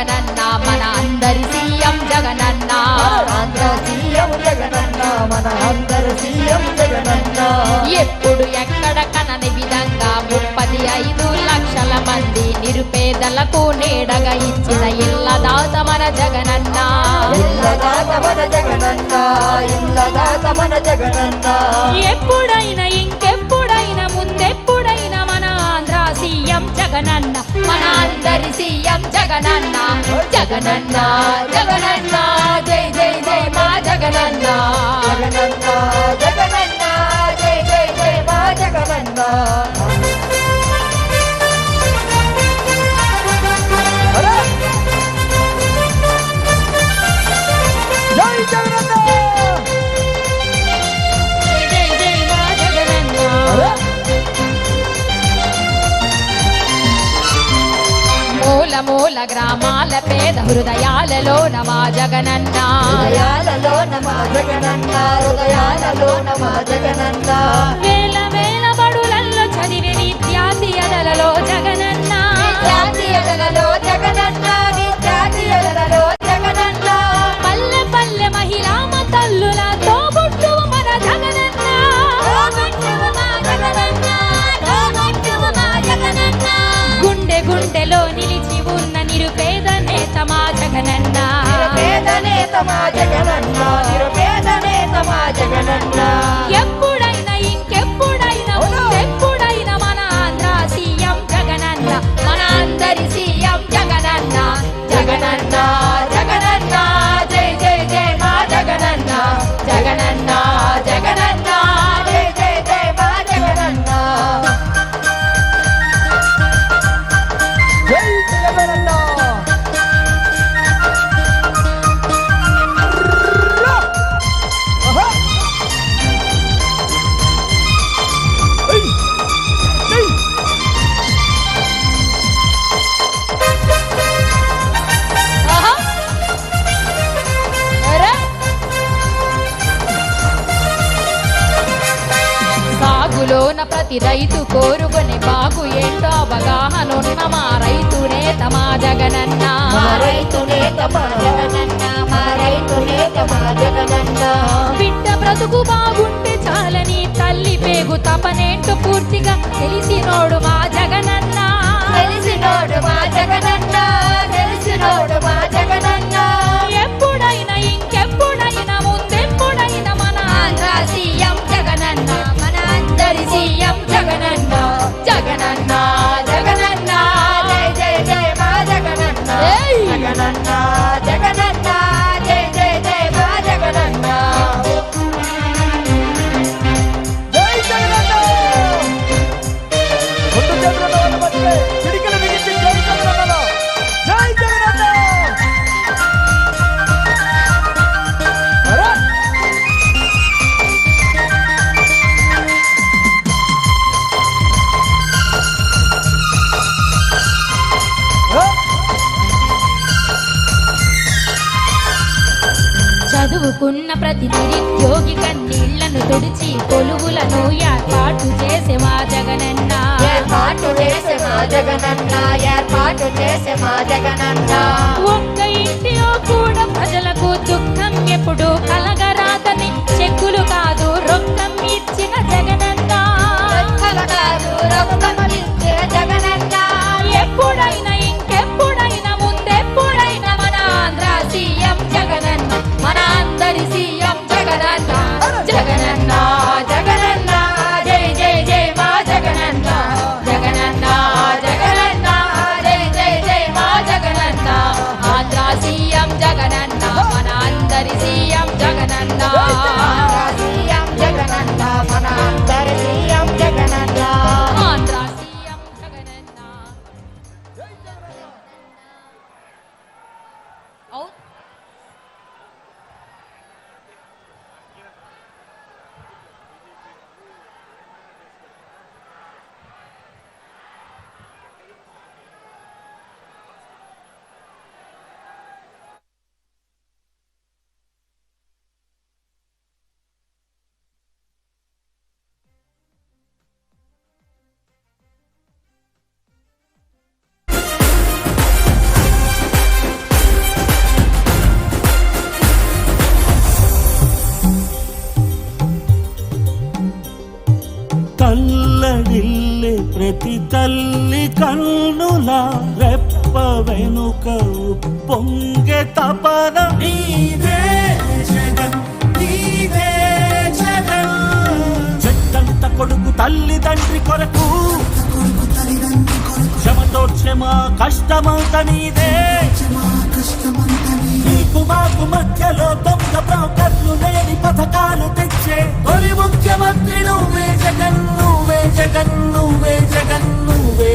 జగనన్న మన అందరి సీఎం జగనన్న. ఆంధ్ర సీఎం జగనన్న మన అందరి సీఎం జగనన్న. ఎప్పుడు ఎక్కడ కనని విధంగా ముప్పది ఐదు లక్షల మంది నిరుపేదలకు నీడగా ఇచ్చిన ఇళ్ళ దాత మన జగనన్న. ఇల్లదాత మన జగనన్న ఇల్లదాత మన జగనన్న. ఎప్పుడైనా ఇంకెప్పుడైనా సీఎం జగనన్న. మనందరి సీఎం జగనన్న. జగనన్న జగనన్న జై జై జై మా జగనన్న. జగనన్న గ్రామాల పేద హృదయాలలో నమా జగనన్న. హృదయాలలో నమ జగనన్న హృదయాలలో నమ జగనన్న. వేల వేల నేత జగనన్న. నిరుపేద నేత మా జగనన్న ప్రతి రైతు కోరుకునే బాగు ఏంటో అవగాహన ఉన్న మా రైతు నేత మా జగనన్న. మా రైతు నేత మా జగనన్న. మా రైతు నేత మా జగనన్న. బిడ్డ బ్రతుకు బాగుంటే చాలని తల్లి పేగు తపనేంటో పూర్తిగా తెలిసినోడు మా సీఎం ప్రతి నిరుద్యోగి కన్నీళ్ళను తుడిచి కొలువులను ఏర్పాటు చేసే మా జగనన్న. ఏర్పాటు చేసే మా జగనన్న ఏర్పాటు చేసే మా జగనన్న. ఒక్క ఇంటిలో కూడా ప్రజలకు దుఃఖం ఎప్పుడు కలగరాదని చెక్కులు కాదు రొక్కం ఇచ్చిన జగనన్న. కలగారు రక్తమలిచ్చే సీఎం తపన రెప్ప వెనుక పొంగే తపన. నీదే జగన్ నీదే జగన్. చెట్టంత కొడుకు తల్లి తండ్రి కొరకు. క్షమతో క్షమ కష్టమంత నీదే. నీకు మాకు మధ్యలో దొంగ బ్రోకర్లు లేని పథకాలు తెచ్చే. తొలి ముఖ్యమంత్రి నువ్వే జగన్ నువ్వే జగన్ నువ్వే జగన్ నువ్వే